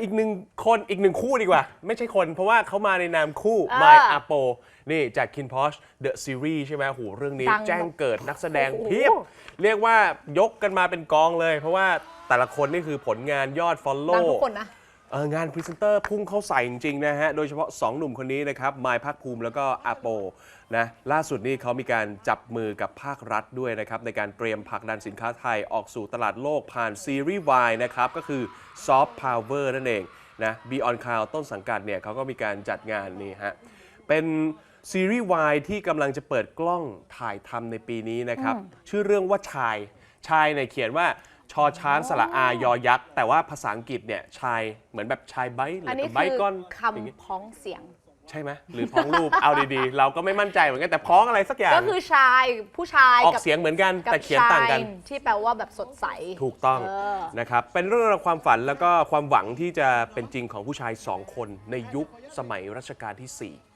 อีกหนึ่งคนอีกหนึ่งคู่ดีกว่า ไม่ใช่คนเพราะว่าเขามาในนามคู่อ่า My Apo นี่จาก Kin Posh The Series ใช่ไหมโหเรื่องนี้ดังแจ้งเกิดนักแสดงโอ้โห เพียบ เรียกว่ายกกันมาเป็นกองเลย เพราะว่าแต่ละคนนี่คือผลงานยอด ดัง Follow ทุกคนนะ เอองานพรีเซนเตอร์พุ่งเข้าใส่จริงๆนะฮะ โดยเฉพาะ 2 หนุ่มคนนี้นะครับมายภาคภูมิแล้วก็อาโปนะล่าสุดนี่เขามีการจับมือกับภาครัฐด้วยนะครับ ในการเตรียมผลักดันสินค้าไทยออกสู่ตลาดโลกผ่านซีรีส์ Y นะครับ ก็คือ Soft Power นั่นเองนะ Beyond Cloud ต้นสังกัดเนี่ยเขาก็มีการจัดงานนี่ฮะ เป็นซีรีส์ Y ที่กำลังจะเปิดกล้องถ่ายทำในปีนี้นะครับ ชื่อเรื่องว่าชายชายเนี่ยเขียนว่า ชอช้างสระอายอยักษ์ แต่ว่าภาษาอังกฤษเนี่ยชายเหมือนแบบชายไบค์หรือันอนี้กับไบคือค์ก้อนคอย่างงี้ำพ้องเสียง ใช่ไหมหรือพ้องรูป เอาดีๆ เราก็ไม่มั่นใจเหมือนกันแต่พ้องอะไรสักอย่างก็คือชายผู้ชายออกกับเสียงเหมือนกันกับแต่เขียนต่างกันชที่แปลว่าแบบสดใส ถูกต้องเออ นะครับ เป็นเรื่องราวความฝันแล้วก็ความหวังที่จะเป็นจริงของผู้ชายสองคนในยุคสมัยรัชกาลที่ 4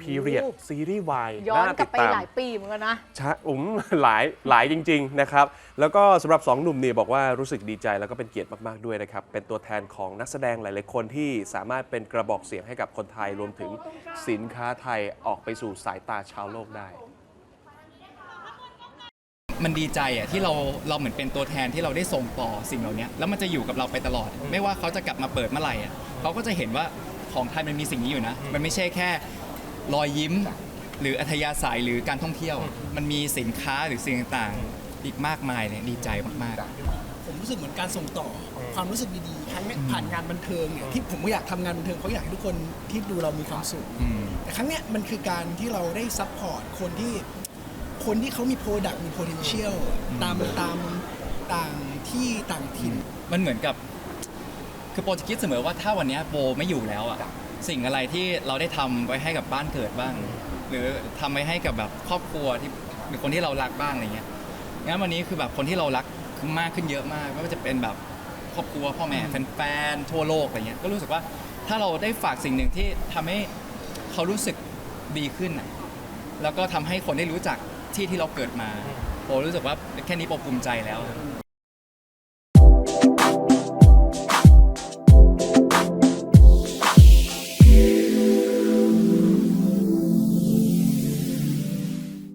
พีเรียดซีรีส์วายย้อนน่ากลัติบดไปตามหลายปีเหมือนกันนะชะอุ้มหลายหลายจริง ๆ นะครับ แล้วก็สำหรับ 2 หนุ่มเนี่ยบอกว่ารู้สึกดีใจแล้วก็เป็นเกียรติมาก ๆ ด้วยนะครับ เป็นตัวแทนของนักแสดงหลาย ๆ คนที่สามารถเป็นกระบอกเสียงให้กับคนไทยรวมถึงสินค้าไทยออกไปสู่สายตาชาวโลกได้ มันดีใจอะที่เราเราเหมือนเป็นตัวแทนที่เราได้ส่งต่อสิ่งเหล่านี้แล้วมันจะอยู่กับเราไปตลอด ไม่ว่าเขาจะกลับมาเปิดเมื่อไหร่อะเขาก็จะเห็นว่าของไทยมันมีสิ่งนี้อยู่นะ มันไม่ใช่แค่ รอยยิ้ม หรืออัธยาศัยหรือการท่องเที่ยว มันมีสินค้าหรือสิ่งต่างๆ อีกมากมายเลยดีใจมากๆผมรู้สึกเหมือนการส่งต่อความรู้สึกดีๆครั้งเนี้ยผ่านงานบันเทิงเนี่ยที่ผมก็อยากทำงานบันเทิงเพราะอยากให้ทุกคนที่ดูเรามีความสุขอืม แต่ครั้งเนี้ยมันคือการที่เราได้ซัพพอร์ตคนที่คนที่เขามีโปรดักต์มี potential ตามตามต่างที่ต่างถิ่น มันเหมือนกับ คือโปรจะคิดเสมอว่าถ้าวันเนี้ยโปรไม่อยู่แล้วอะ สิ่งอะไรที่เราได้ทำไว้ให้กับบ้านเกิดบ้าง หรือทำไว้ให้กับแบบครอบครัวที่หรือคนที่เรารักบ้างอะไรเงี้ยงั้นวันนี้คือแบบคนที่เรารักคือมากขึ้นเยอะมากไม่ว่าจะเป็นแบบครอบครัวพ่อแม่แฟนๆทั่วโลกอะไรเงี้ยก็รู้สึกว่าถ้าเราได้ฝากสิ่งหนึ่งที่ทำให้เขารู้สึกดีขึ้นอะแล้วก็ทำให้คนได้รู้จักที่ที่เราเกิดมาโปรรู้สึกว่าแค่นี้โปรภูมิใจแล้วอ